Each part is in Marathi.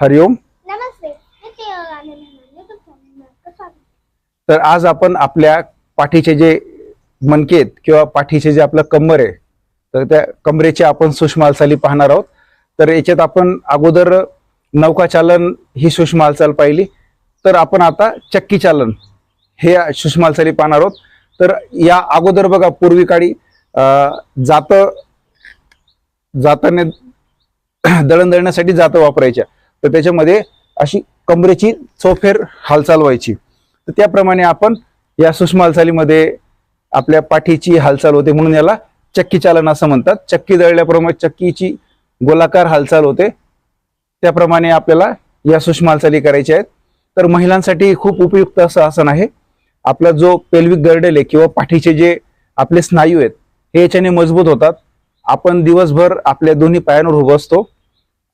हरिओम तर आज आपण आपल्या पाठीचे जे मणके आहेत किंवा पाठीचे जे आपलं कंबर आहे तर त्या कमरेची आपण सूक्ष्म हालचाली पाहणार आहोत. तर याच्यात आपण अगोदर नौका चालन ही सूक्ष्म हालचाल पाहिली. तर आपण आता चक्की चालन हे सूक्ष्म हालचाली पाहणार आहोत. तर या अगोदर बघा पूर्वी काळी जात जाताने दळण दळण्यासाठी जातं वापरायच्या. तर त्याच्यामध्ये अशी कमरेची चौफेर हालचाल व्हायची. तर त्याप्रमाणे आपण या सूक्ष्म हालचालीमध्ये आपल्या पाठीची हालचाल होते म्हणून याला चक्की चालन असं म्हणतात. चक्की दळल्याप्रमाणे चक्कीची गोलाकार हालचाल होते. त्याप्रमाणे आपल्याला या सूक्ष्म हालचाली करायच्या आहेत. तर महिलांसाठी खूप उपयुक्त असं आसन आहे. आपला जो पेल्विक गर्डेल आहे किंवा पाठीचे जे आपले स्नायू आहेत हे याच्याने मजबूत होतात. आपण दिवसभर आपल्या दोन्ही पायांवर उभं असतो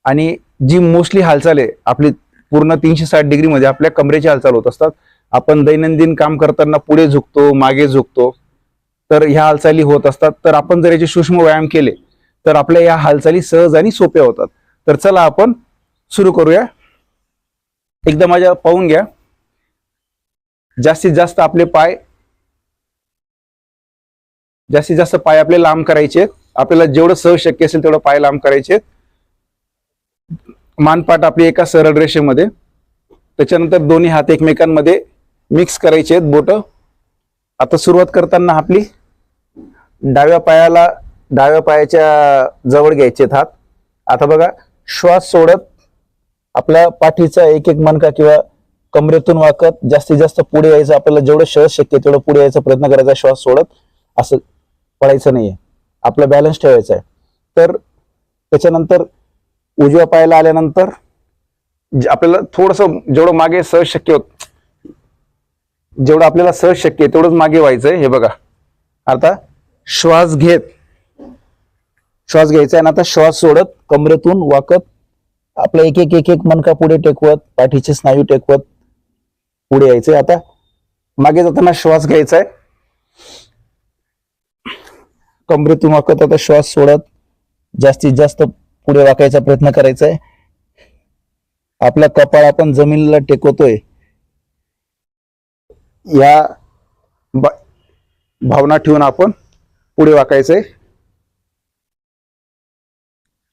आणि जी मोस्टली हालचाल आहे आपली पूर्ण तीनशे साठ डिग्रीमध्ये आपल्या कमरेची हालचाल होत असतात. आपण दैनंदिन काम करताना पुढे झुकतो मागे झुकतो तर ह्या हालचाली होत असतात. तर आपण जर याचे सूक्ष्म व्यायाम केले तर आपल्या या हालचाली सहज आणि सोप्या होतात. तर चला आपण सुरू करूया. एकदा माझ्या पाहून घ्या. जास्तीत जास्त आपले पाय जास्तीत जास्त पाय आपले लांब करायचे. आपल्याला जेवढं सहज शक्य असेल तेवढं पाय लांब करायचे. आहेत. मानपाट आपली एका सरळ रेषेमध्ये त्याच्यानंतर दोन्ही हात एकमेकांमध्ये मिक्स करायचे आहेत बोट. आता सुरुवात करताना आपली डाव्या पायाला डाव्या पायाच्या जवळ घ्यायचे आहेत हात. आता बघा श्वास सोडत आपल्या पाठीचा एक एक मणका किंवा कमरेतून वाकत जास्तीत जास्त पुढे यायचं आपल्याला जेवढं सहज शक्य तेवढं पुढे यायचा प्रयत्न करायचा श्वास सोडत असं पडायचं नाहीये. आपला बॅलन्स ठेवायचा आहे. तर त्याच्यानंतर उजव्या पायाला आल्यानंतर आपल्याला थोडस जेवढं मागे सहज शक्य होत जेवढं आपल्याला सहज शक्य आहे तेवढंच मागे व्हायचंय हे बघा. आता श्वास घेत श्वास घ्यायचा आहे आणि आता श्वास सोडत कमरेतून वाकत आपलं एक एक एक एक मनका पुढे टेकवत पाठीचे स्नायू टेकवत पुढे यायचंय. आता मागे जाताना श्वास घ्यायचा आहे. कमरेतून वाकत आता श्वास सोडत जास्तीत जास्त पुढे वाकायचा प्रयत्न करायचा आहे आपला कपाळ आपण जमिनीला टेकवतोय. या भावना ठेवून आपण पुढे वाकायचंय.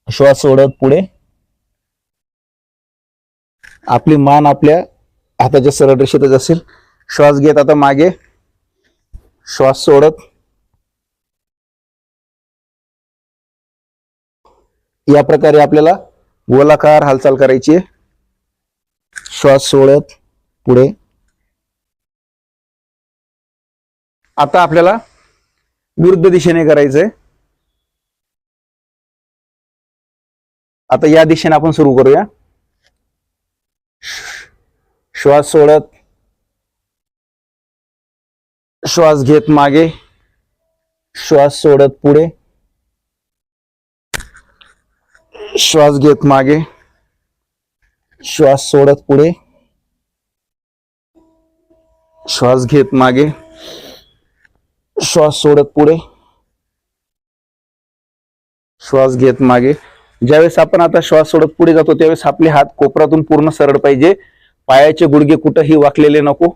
श्वास सोडत पुढे. आपली मान आपल्या हाताच्या सरळ रेषेतच असेल. श्वास घेत आता मागे. श्वास सोडत. या प्रकारे आपल्याला गोलाकार हालचाल करायची आहे. श्वास सोडत पुढे. आता आपल्याला विरुद्ध दिशेने करायचंय. आता या दिशेने आपण सुरू करूया. श्वास सोडत. श्वास घेत मागे. श्वास सोडत पुढे. श्वास घेत मागे. श्वास सोडत पुढे. श्वास घेत मागे. श्वास सोडत पुढे. श्वास घेत मागे. ज्यावेळेस आपण आता श्वास सोडत पुढे जातो त्यावेळेस आपले हात कोपरातून पूर्ण सरळ पाहिजे. पायाचे गुडघे कुठंही वाकलेले नको.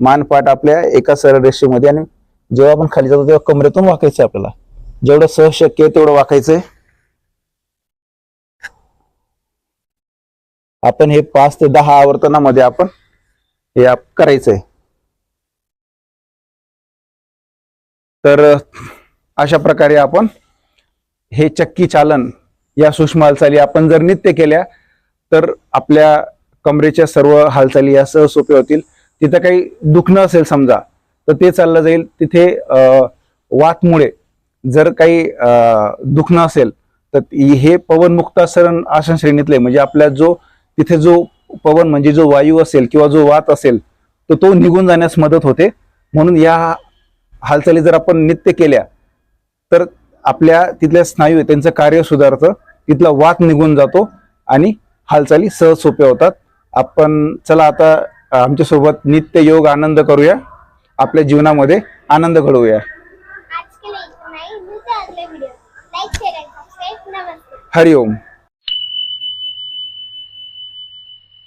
मानपाट आपल्या एका सरळ रेषेमध्ये आणि जेव्हा आपण खाली जातो तेव्हा कमरेतून वाकायचं आपल्याला. जेवढं सहज शक्य आहे तेवढं वाकायचंय. आपण हे पाच ते दहा आवर्तनामध्ये आपण हे आप करायचंय. तर अशा प्रकारे आपण हे चक्की चालन या सूक्ष्म हालचाली आपण जर नित्य केल्या तर आपल्या कमरेच्या सर्व हालचाली या सहज सोप्या होतील. तिथं काही दुखणं असेल समजा तर ते चाललं जाईल. तिथे अं, वातमुळे जर काही दुखणं असेल तर हे पवनमुक्तासरण आसन श्रेणीतले म्हणजे आपला जो तिथे जो पवन म्हणजे जो वायू असेल किंवा जो वात असेल तर तो निघून जाण्यास मदत होते. म्हणून या हालचाली जर आपण नित्य केल्या तर आपल्या तिथल्या स्नायू त्यांचं कार्य सुधारतं. तिथला वात निघून जातो आणि हालचाली सहज सोप्या होतात. आपण चला आता आमच्यासोबत नित्य योग आनंद करूया. आपल्या जीवनामध्ये आनंद घडवूया. हरिओम.